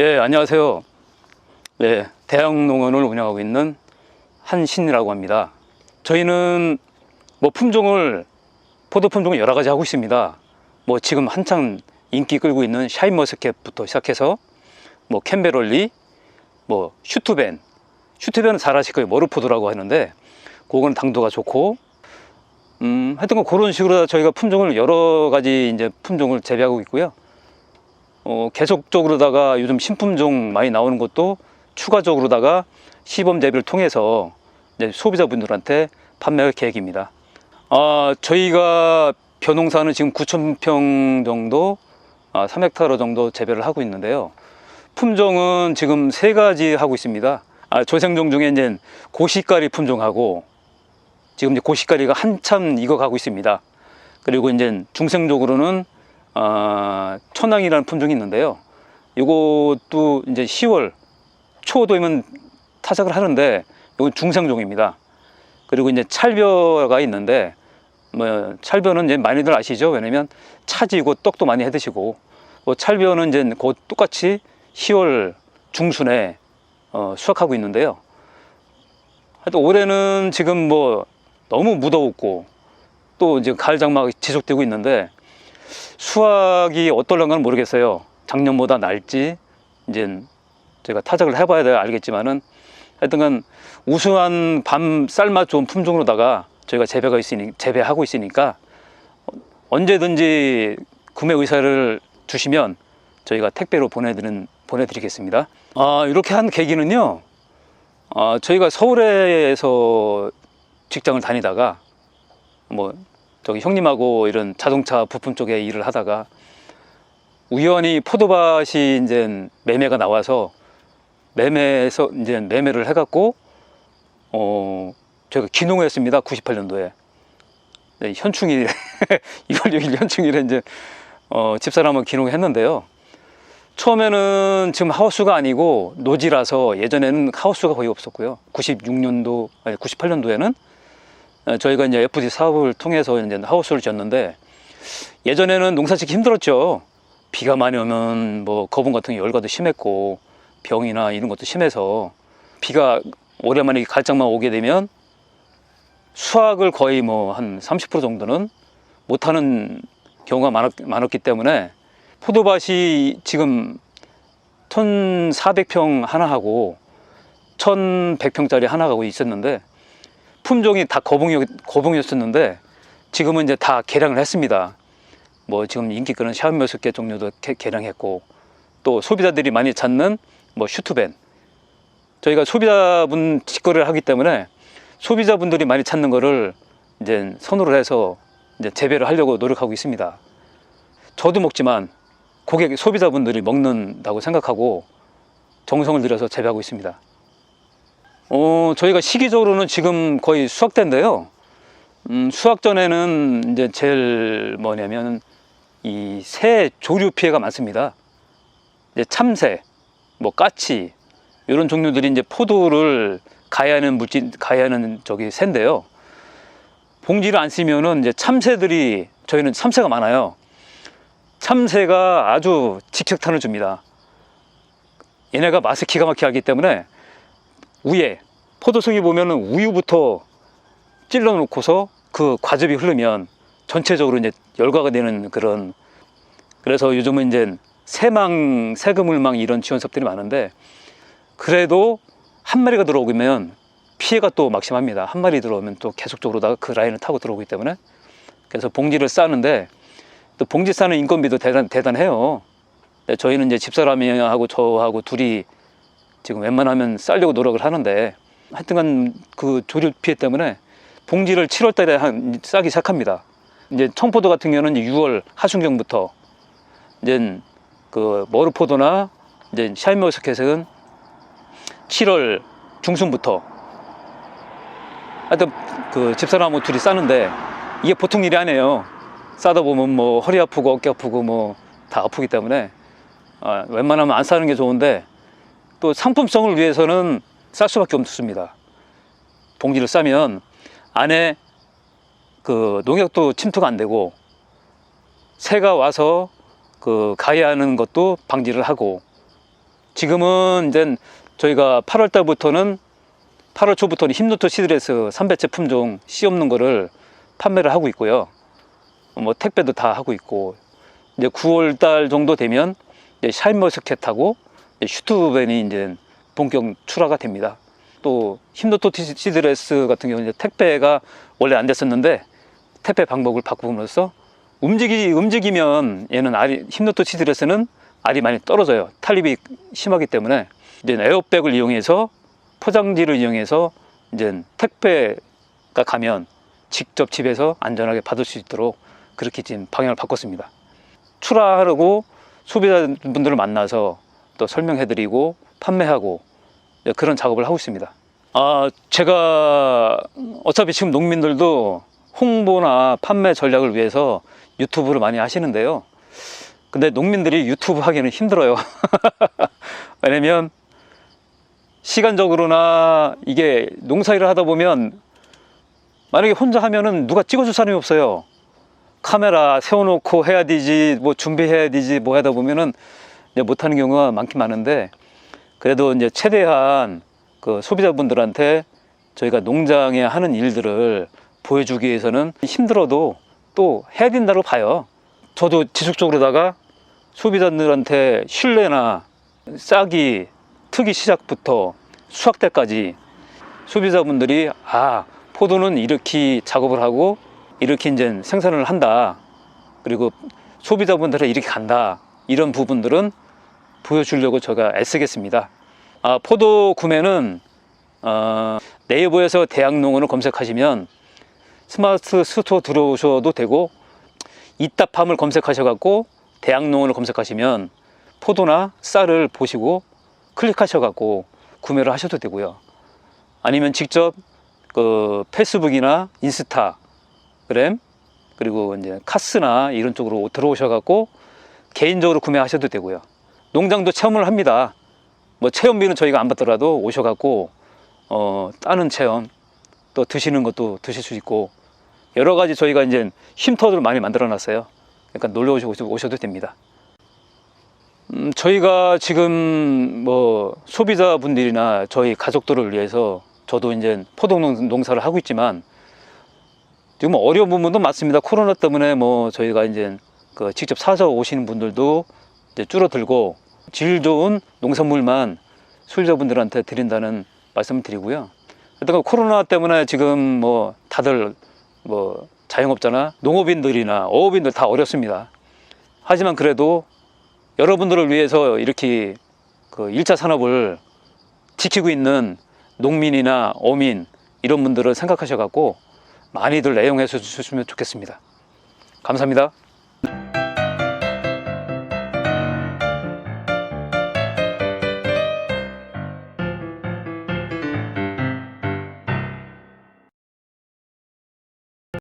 예, 안녕하세요. 네, 대학농원을 운영하고 있는 한신이라고 합니다. 저희는 뭐 품종을 포도 품종을 여러 가지 하고 있습니다. 뭐 지금 한창 인기 끌고 있는 샤인머스켓부터 시작해서 뭐 캠베럴리, 뭐 슈트벤, 슈트벤은 잘 아실 거예요. 머루포도라고 하는데 그거는 당도가 좋고 음, 하여튼 뭐 그런 식으로 저희가 품종을 여러 가지 이제 품종을 재배하고 있고요. 어, 계속적으로다가 요즘 신품종 많이 나오는 것도 추가적으로다가 시범 재배를 통해서 소비자분들한테 판매할 계획입니다. 아, 저희가 벼농사는 지금 9,000평 정도, 아, 3헥타르 정도 재배를 하고 있는데요. 품종은 지금 세 가지 하고 있습니다. 아, 조생종 중에 이제 고시가리 품종하고 지금 이제 고시가리가 한참 익어가고 있습니다. 그리고 이제 중생적으로는 아, 천왕이라는 품종이 있는데요. 이것도 이제 10월 초도면 타작을 하는데 이건 중생종입니다. 그리고 이제 찰벼가 있는데 뭐 찰벼는 이제 많이들 아시죠? 왜냐면 차지고 떡도 많이 해 드시고 뭐 찰벼는 이제 곧 똑같이 10월 중순에 어, 수확하고 있는데요. 하여튼 올해는 지금 뭐 너무 무더웠고 또 이제 가을 장마가 지속되고 있는데 수확이 어떨런가는 모르겠어요. 작년보다 날지 이제 제가 타작을 해봐야 돼 알겠지만은 하여튼간 우수한 밤 쌀맛 좋은 품종으로다가 저희가 재배가 있으니 재배하고 있으니까 언제든지 구매 의사를 주시면 저희가 택배로 보내드리는 보내드리겠습니다. 아 이렇게 한 계기는요. 아 저희가 서울에서 직장을 다니다가 뭐 저기 형님하고 이런 자동차 부품 쪽에 일을 하다가 우연히 포도밭이 이제 매매가 나와서 매매에서 이제 매매를 해갖고 어 제가 기농했습니다 98년도에. 네, 현충일 2월 6일 현충일에 이제 어 집사람은 기농했는데요. 처음에는 지금 하우스가 아니고 노지라서 예전에는 하우스가 거의 없었고요. 96년도 아니 98년도에는 어, 저희가 이제 FD 사업을 통해서 이제 하우스를 지었는데 예전에는 농사 짓기 힘들었죠. 비가 많이 오면 뭐 거분 같은 게 열과도 심했고 병이나 이런 것도 심해서 비가 오랜만에 갈짝만 오게 되면 수확을 거의 뭐 한 30% 정도는 못하는 경우가 많았, 많았기 때문에 포도밭이 지금 1,400평 하나 하고 1,100평짜리 하나 하고 있었는데 품종이 다 거봉이, 거봉이었었는데 지금은 이제 다 개량을 했습니다. 뭐 지금 인기 끄는 샤인머스켓 종류도 개, 개량했고 또 소비자들이 많이 찾는 뭐 슈트벤 저희가 소비자분 직거래를 하기 때문에 소비자분들이 많이 찾는 거를 이제 선호를 해서 이제 재배를 하려고 노력하고 있습니다. 저도 먹지만 고객 소비자분들이 먹는다고 생각하고 정성을 들여서 재배하고 있습니다. 어, 저희가 시기적으로는 지금 거의 수확 때인데요. 음, 수확 전에는 이제 제일 뭐냐면 이 새 조류 피해가 많습니다. 이제 참새, 뭐 까치 이런 종류들이 이제 포도를 가해하는 물질, 가해하는 저기 새인데요. 봉지를 안 쓰면은 이제 참새들이 저희는 참새가 많아요. 참새가 아주 직격탄을 줍니다. 얘네가 맛을 기가 막히게 하기 때문에 우에 포도송이 보면은 우유부터 찔러 놓고서 그 과즙이 흐르면 전체적으로 이제 열과가 되는 그런 그래서 요즘은 이제 새망, 새그물망 이런 지원섭들이 많은데 그래도 한 마리가 들어오면 피해가 또 막심합니다. 한 마리 들어오면 또 계속적으로 그 라인을 타고 들어오기 때문에 그래서 봉지를 싸는데 또 봉지 싸는 인건비도 대단, 대단해요. 근데 저희는 이제 집사람이하고 저하고 둘이 지금 웬만하면 싸려고 노력을 하는데 하여튼간 그 조류 피해 때문에 봉지를 7월 달에 한 싸기 시작합니다. 이제 청포도 같은 경우는 이제 6월 하순경부터 이제 그 머루포도나 이제 샤인머스켓은 7월 중순부터 하여튼 그 집사람하고 둘이 싸는데 이게 보통 일이 아니에요. 싸다 보면 뭐 허리 아프고 어깨 아프고 뭐 다 아프기 때문에 아, 웬만하면 안 싸는 게 좋은데 또 상품성을 위해서는 쌀 수밖에 없습니다. 봉지를 싸면 안에 그 농약도 침투가 안 되고 새가 와서 그 가해하는 것도 방지를 하고 지금은 이제 저희가 8월 달부터는 8월 초부터는 힘노토 시드레스 3배째 품종 씨 없는 거를 판매를 하고 있고요. 뭐 택배도 다 하고 있고 이제 9월 달 정도 되면 이제 샤인머스켓하고 이제 슈트벤이 이제 본격 출하가 됩니다. 또 힘노토 시드레스 같은 경우는 택배가 원래 안 됐었는데 택배 방법을 바꿈으로써 움직이 움직이면 얘는 알이 힘노토 시드레스는 알이 많이 떨어져요. 탈립이 심하기 때문에 이제 에어백을 이용해서 포장지를 이용해서 이제 택배가 가면 직접 집에서 안전하게 받을 수 있도록 그렇게 지금 방향을 바꿨습니다. 출하하고 소비자분들을 만나서 또 설명해드리고 판매하고 그런 작업을 하고 있습니다. 아, 제가 어차피 지금 농민들도 홍보나 판매 전략을 위해서 유튜브를 많이 하시는데요. 근데 농민들이 유튜브 하기는 힘들어요. 왜냐면 시간적으로나 이게 농사일을 하다 보면 만약에 혼자 하면은 누가 찍어줄 사람이 없어요. 카메라 세워놓고 해야 되지, 뭐 준비해야 되지, 뭐 하다 보면은 이제 못하는 경우가 많긴 많은데 그래도 이제 최대한 그 소비자분들한테 저희가 농장에 하는 일들을 보여주기 위해서는 힘들어도 또 해야 된다고 봐요. 저도 지속적으로다가 소비자들한테 신뢰나 싹이 트기 시작부터 수확 때까지 소비자분들이 아 포도는 이렇게 작업을 하고 이렇게 이제 생산을 한다 그리고 소비자분들은 이렇게 간다 이런 부분들은 보여주려고 제가 애쓰겠습니다. 아, 포도 구매는 어, 네이버에서 대학농원을 검색하시면 스마트 스토어 들어오셔도 되고 이따팜을 검색하셔갖고 대학농원을 검색하시면 포도나 쌀을 보시고 클릭하셔갖고 구매를 하셔도 되고요. 아니면 직접 그 페이스북이나 인스타 그램 그리고 이제 카스나 이런 쪽으로 들어오셔갖고 개인적으로 구매하셔도 되고요. 농장도 체험을 합니다. 뭐 체험비는 저희가 안 받더라도 오셔갖고 어, 따는 체험 또 드시는 것도 드실 수 있고 여러 가지 저희가 이제 쉼터를 많이 만들어 놨어요. 그러니까 놀러 오시고 오셔도 됩니다. 음, 저희가 지금 뭐 소비자분들이나 저희 가족들을 위해서 저도 이제 농- 농사를 하고 있지만 지금 어려운 부분도 많습니다. 코로나 때문에 뭐 저희가 이제 그 직접 사서 오시는 분들도 이제 줄어들고 질 좋은 농산물만 소비자분들한테 드린다는 말씀을 드리고요. 일단 코로나 때문에 지금 뭐 다들 뭐 자영업자나 농업인들이나 어업인들 다 어렵습니다. 하지만 그래도 여러분들을 위해서 이렇게 그 1차 산업을 지키고 있는 농민이나 어민 이런 분들을 생각하셔 갖고 많이들 애용해 주셨으면 좋겠습니다. 감사합니다.